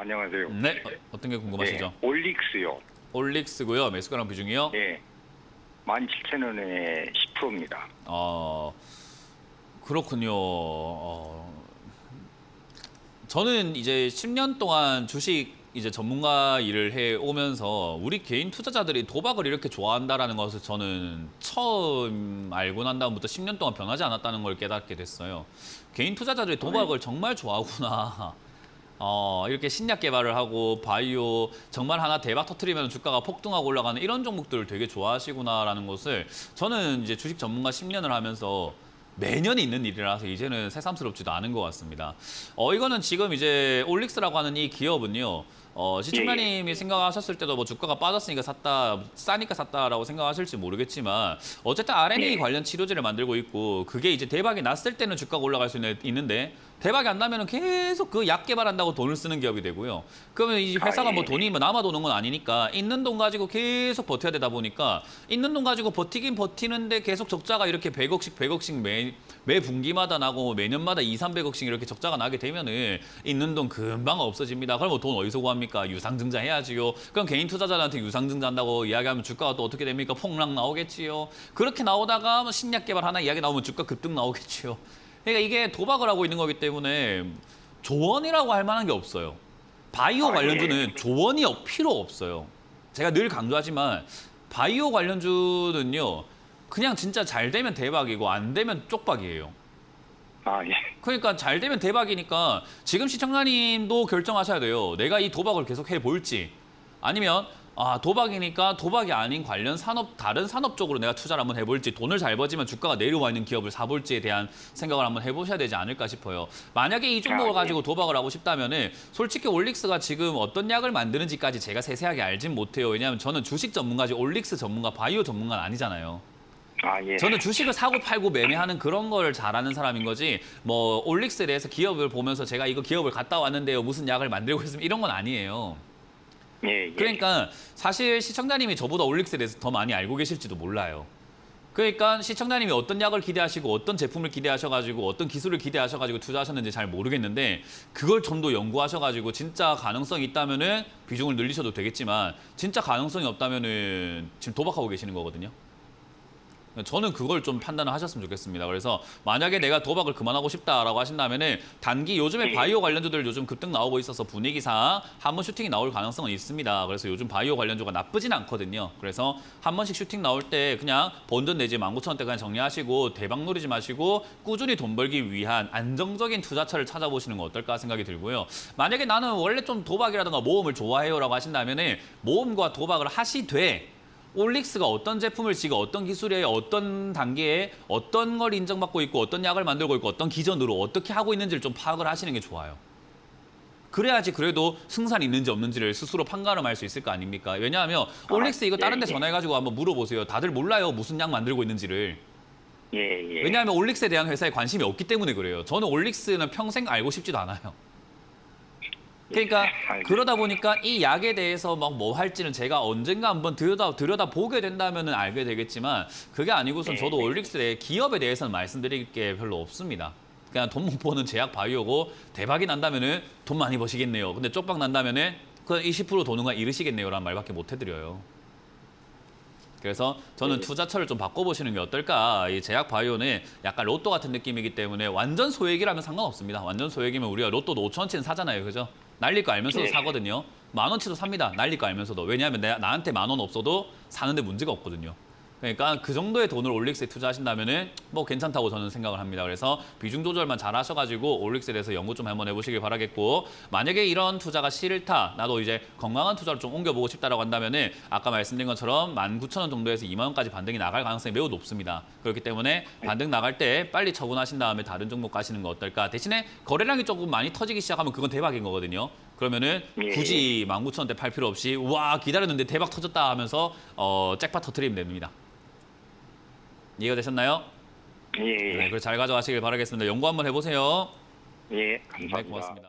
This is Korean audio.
안녕하세요. 네, 어, 어떤 게 궁금하시죠? 예, 올릭스요. 올릭스고요. 매수가랑 비중이요. 예. 17,000원에 10%입니다. 어 그렇군요. 어, 저는 이제 10년 동안 주식 이제 전문가 일을 해 오면서 우리 개인 투자자들이 도박을 이렇게 좋아한다라는 것을 저는 처음 알고 난 다음부터 10년 동안 변하지 않았다는 걸 깨닫게 됐어요. 개인 투자자들이 도박을 정말 좋아하구나. 어, 이렇게 신약 개발을 하고 바이오 정말 하나 대박 터트리면 주가가 폭등하고 올라가는 이런 종목들을 되게 좋아하시구나라는 것을 저는 이제 주식 전문가 10년을 하면서 매년 있는 일이라서 이제는 새삼스럽지도 않은 것 같습니다. 어, 이거는 지금 이제 올릭스라고 하는 이 기업은요. 어, 시청자님이 생각하셨을 때도 뭐 주가가 빠졌으니까 샀다, 싸니까 샀다라고 생각하실지 모르겠지만 어쨌든 R&D 예. 관련 치료제를 만들고 있고 그게 이제 대박이 났을 때는 주가가 올라갈 수 있는- 있는 데 대박이 안 나면 은 계속 그 약 개발한다고 돈을 쓰는 기업이 되고요. 그러면 이 회사가 아, 뭐 예. 돈이 뭐 남아 도는 건 아니니까 있는 돈 가지고 계속 버텨야 되다 보니까 있는 돈 가지고 버티긴 버티는데 계속 적자가 이렇게 100억씩 100억씩 매, 매 분기마다 나고 매년마다 2, 300억씩 이렇게 적자가 나게 되면은 있는 돈 금방 없어집니다. 그럼 뭐 돈 어디서 구합니까? 유상증자 해야지요. 그럼 개인 투자자한테 유상증자 한다고 이야기하면 주가가 또 어떻게 됩니까? 폭락 나오겠지요. 그렇게 나오다가 뭐 신약 개발 하나 이야기 나오면 주가 급등 나오겠지요. 그러니까 이게 도박을 하고 있는 거기 때문에 조언이라고 할 만한 게 없어요. 바이오 아, 관련주는 조언이 없- 필요 없어요. 제가 늘 강조하지만 바이오 관련주는요. 그냥 진짜 잘 되면 대박이고 안 되면 쪽박이에요. 아, 예. 그러니까 잘 되면 대박이니까 지금 시청자님도 결정하셔야 돼요. 내가 이 도박을 계속 해볼지 아니면 아 도박이니까 도박이 아닌 관련 산업 다른 산업 쪽으로 내가 투자를 한번 해볼지 돈을 잘 버지만 주가가 내려와 있는 기업을 사볼지에 대한 생각을 한번 해보셔야 되지 않을까 싶어요. 만약에 이 종목을 아, 예. 가지고 도박을 하고 싶다면은 솔직히 올릭스가 지금 어떤 약을 만드는지까지 제가 세세하게 알진 못해요. 왜냐하면 저는 주식 전문가지 올릭스 전문가, 바이오 전문가는 아니잖아요. 아, 예. 저는 주식을 사고 팔고 매매하는 그런 걸 잘하는 사람인 거지 뭐 올릭스에 대해서 기업을 보면서 제가 이거 기업을 갔다 왔는데요 무슨 약을 만들고 있으면 이런 건 아니에요 예, 예. 그러니까 사실 시청자님이 저보다 올릭스에 대해서 더 많이 알고 계실지도 몰라요 그러니까 시청자님이 어떤 약을 기대하시고 어떤 제품을 기대하셔가지고 어떤 기술을 기대하셔가지고 투자하셨는지 잘 모르겠는데 그걸 좀 더 연구하셔가지고 진짜 가능성이 있다면은 비중을 늘리셔도 되겠지만 진짜 가능성이 없다면은 지금 도박하고 계시는 거거든요. 저는 그걸 좀 판단을 하셨으면 좋겠습니다. 그래서 만약에 내가 도박을 그만하고 싶다라고 하신다면은 단기 요즘에 네. 바이오 관련주들 요즘 급등 나오고 있어서 분위기상 한 번 슈팅이 나올 가능성은 있습니다. 그래서 요즘 바이오 관련주가 나쁘진 않거든요. 그래서 한 번씩 슈팅 나올 때 그냥 본전 내지 19,000원대 그냥 정리하시고 대박 노리지 마시고 꾸준히 돈 벌기 위한 안정적인 투자처를 찾아보시는 거 어떨까 생각이 들고요. 만약에 나는 원래 좀 도박이라든가 모험을 좋아해요라고 하신다면은 모험과 도박을 하시되 올릭스가 어떤 제품을 지금 어떤 기술에 어떤 단계에 어떤 걸 인정받고 있고 어떤 약을 만들고 있고 어떤 기전으로 어떻게 하고 있는지를 좀 파악을 하시는 게 좋아요. 그래야지 그래도 승산이 있는지 없는지를 스스로 판가름 할 수 있을 거 아닙니까? 왜냐하면 올릭스 이거 다른 데 예, 예. 전화해가지고 한번 물어보세요. 다들 몰라요. 무슨 약 만들고 있는지를. 예, 예. 왜냐하면 올릭스에 대한 회사에 관심이 없기 때문에 그래요. 저는 올릭스는 평생 알고 싶지도 않아요. 그러니까 알겠습니다. 그러다 보니까 이 약에 대해서 막 뭐 할지는 제가 언젠가 한번 들여다 들여다 보게 된다면은 알게 되겠지만 그게 아니고선 저도 네. 올릭스의 기업에 대해서는 말씀드릴 게 별로 없습니다. 그냥 돈 못 버는 제약 바이오고 대박이 난다면은 돈 많이 버시겠네요. 근데 쪽박 난다면은 그 20% 도는 거 잃으시겠네요라는 말밖에 못 해드려요. 그래서 저는 네. 투자처를 좀 바꿔보시는 게 어떨까. 이 제약 바이오는 약간 로또 같은 느낌이기 때문에 완전 소액이라면 상관없습니다. 완전 소액이면 우리가 로또도 5천 원치는 사잖아요. 그죠? 날릴 거 알면서도 네. 사거든요. 만 원치도 삽니다. 날릴 거 알면서도. 왜냐하면 내, 나한테 만 원 없어도 사는데 문제가 없거든요. 그러니까 그 정도의 돈을 올릭스에 투자하신다면은 뭐 괜찮다고 저는 생각을 합니다. 그래서 비중 조절만 잘 하셔가지고 올릭스에 대해서 연구 좀 한번 해보시길 바라겠고 만약에 이런 투자가 싫다, 나도 이제 건강한 투자로 좀 옮겨보고 싶다라고 한다면은 아까 말씀드린 것처럼 19,000원 정도에서 2만 원까지 반등이 나갈 가능성이 매우 높습니다. 그렇기 때문에 반등 나갈 때 빨리 처분하신 다음에 다른 종목 가시는 거 어떨까? 대신에 거래량이 조금 많이 터지기 시작하면 그건 대박인 거거든요. 그러면은 예. 굳이 19,000원대 팔 필요 없이 와 기다렸는데 대박 터졌다 하면서 어, 잭팟 터트리면 됩니다. 이해가 되셨나요? 예, 예. 네, 그걸 잘 가져가시길 바라겠습니다. 연구 한번 해보세요. 예, 감사합니다. 네, 고맙습니다.